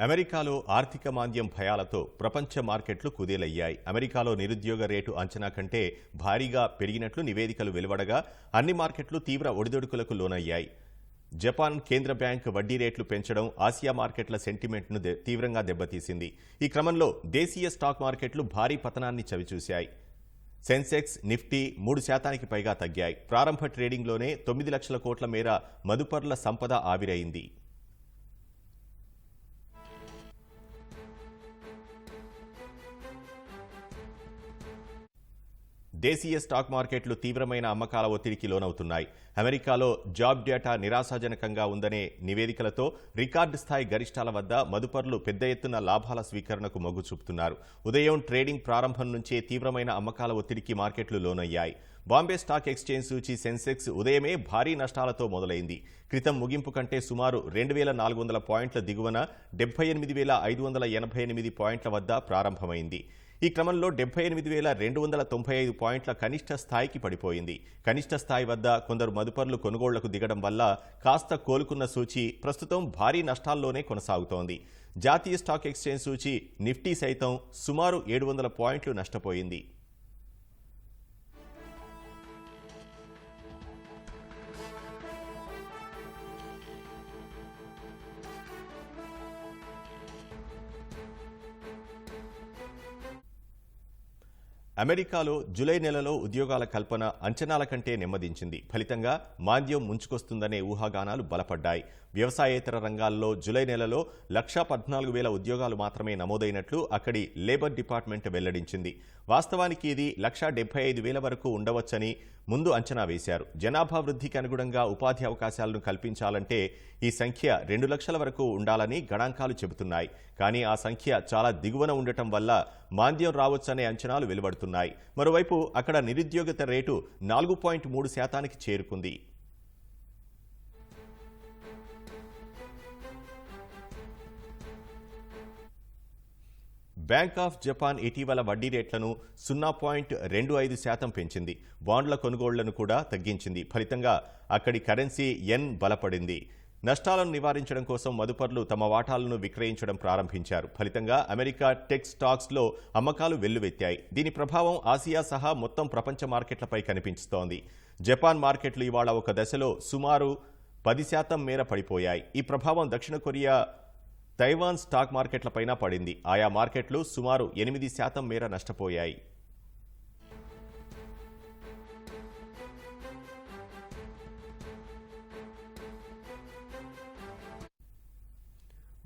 అమెరికాలో ఆర్థిక మాంద్యం భయాలతో ప్రపంచ మార్కెట్లు కుదేలయ్యాయి. అమెరికాలో నిరుద్యోగ రేటు అంచనా కంటే భారీగా పెరిగినట్లు నివేదికలు వెలువడగా అన్ని మార్కెట్లు తీవ్ర ఒడిదొడుకులకు లోనయ్యాయి. జపాన్ కేంద్ర బ్యాంక్ వడ్డీ రేట్లు పెంచడం ఆసియా మార్కెట్ల సెంటిమెంట్ను తీవ్రంగా దెబ్బతీసింది. ఈ క్రమంలో దేశీయ స్టాక్ మార్కెట్లు భారీ పతనాన్ని చవిచూశాయి. సెన్సెక్స్ నిఫ్టీ మూడు శాతానికి పైగా తగ్గాయి. ప్రారంభ ట్రేడింగ్లోనే తొమ్మిది లక్షల కోట్ల మేర మదుపర్ల సంపద ఆవిరైంది. దేశీయ స్టాక్ మార్కెట్లు తీవ్రమైన అమ్మకాల ఒత్తిడికి లోనవుతున్నాయి. అమెరికాలో జాబ్ డేటా నిరాశాజనకంగా ఉందనే నివేదికలతో రికార్డు స్థాయి గరిష్టాల వద్ద మదుపర్లు పెద్ద ఎత్తున లాభాల స్వీకరణకు మొగ్గు చూపుతున్నారు. ఉదయం ట్రేడింగ్ ప్రారంభం నుంచే తీవ్రమైన అమ్మకాల ఒత్తిడికి మార్కెట్లు లోనయ్యాయి. బాంబే స్టాక్ ఎక్స్చేంజ్ సూచి సెన్సెక్స్ ఉదయమే భారీ నష్టాలతో మొదలైంది. క్రితం ముగింపు కంటే సుమారు రెండు వేల నాలుగు వందల పాయింట్ల దిగువన డెబ్బై ఎనిమిది వేల ఐదు వందల ఎనభై ఎనిమిది పాయింట్ల వద్ద ప్రారంభమైంది. ఈ క్రమంలో డెబ్బై ఎనిమిది వేల రెండు వందల తొంభై ఐదు పాయింట్ల కనిష్ట స్థాయికి పడిపోయింది. కనిష్ట స్థాయి వద్ద కొందరు మదుపర్లు కొనుగోళ్ళకు దిగడం వల్ల కాస్త కోలుకున్న సూచి ప్రస్తుతం భారీ నష్టాల్లోనే కొనసాగుతోంది. జాతీయ స్టాక్ ఎక్స్చేంజ్ సూచి నిఫ్టీ సైతం సుమారు ఏడు వందల పాయింట్లు నష్టపోయింది. అమెరికాలో జూలై నెలలో ఉద్యోగాల కల్పన అంచనాల కంటే నెమ్మదించింది. ఫలితంగా మాంద్యం ముంచుకొస్తుందనే ఊహాగానాలు బలపడ్డాయి. వ్యవసాయేతర రంగాల్లో జూలై నెలలో లక్షా పద్నాలుగు వేల ఉద్యోగాలు మాత్రమే నమోదైనట్లు అక్కడి లేబర్ డిపార్ట్మెంట్ వెల్లడించింది. వాస్తవానికి ఇది లక్షా డెబ్బై ఐదు వేల వరకు ఉండవచ్చని ముందు అంచనా వేశారు. జనాభా వృద్ధికి అనుగుణంగా ఉపాధి అవకాశాలను కల్పించాలంటే ఈ సంఖ్య రెండు లక్షల వరకు ఉండాలని గణాంకాలు చెబుతున్నాయి. కానీ ఆ సంఖ్య చాలా దిగువన ఉండటం వల్ల మాంద్యం రావచ్చనే అంచనాలు వెలువడుతున్నాయి. మరోవైపు అక్కడ నిరుద్యోగిత రేటు నాలుగు పాయింట్ మూడు శాతానికి చేరుకుంది. బ్యాంక్ ఆఫ్ జపాన్ ఇటీవల వడ్డీ రేట్లను సున్నా పాయింట్ రెండు ఐదు శాతం పెంచింది. బాండ్ల కొనుగోళ్ళను కూడా తగ్గించింది. ఫలితంగా అక్కడి కరెన్సీ ఎన్ బలపడింది. నష్టాలను నివారించడం కోసం మదుపర్లు తమ వాటాలను విక్రయించడం ప్రారంభించారు. ఫలితంగా అమెరికా టెక్ స్టాక్స్లో అమ్మకాలు వెల్లువెత్తాయి. దీని ప్రభావం ఆసియా సహా మొత్తం ప్రపంచ మార్కెట్లపై కనిపిస్తోంది. జపాన్ మార్కెట్లు ఇవాళ ఒక దశలో సుమారు పది శాతం మేర పడిపోయాయి. ఈ ప్రభావం దక్షిణ కొరియా తైవాన్ స్టాక్ మార్కెట్లపైన పడింది. ఆయా మార్కెట్లు సుమారు ఎనిమిది శాతం మేర నష్టపోయాయి.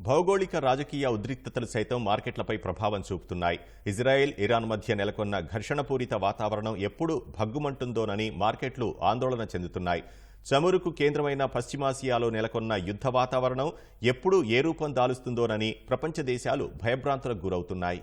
భౌగోళిక రాజకీయ ఉద్రిక్తతలు సైతం మార్కెట్లపై ప్రభావం చూపుతున్నాయి. ఇజ్రాయెల్ ఇరాన్ మధ్య నెలకొన్న ఘర్షణపూరిత వాతావరణం ఎప్పుడు భగ్గుమంటుందోనని మార్కెట్లు ఆందోళన చెందుతున్నాయి. చమురుకు కేంద్రమైన పశ్చిమాసియాలో నెలకొన్న యుద్ధ వాతావరణం ఎప్పుడు ఏ రూపం దాలుస్తుందోనని ప్రపంచ దేశాలు భయభ్రాంతులకు గురవుతున్నాయి.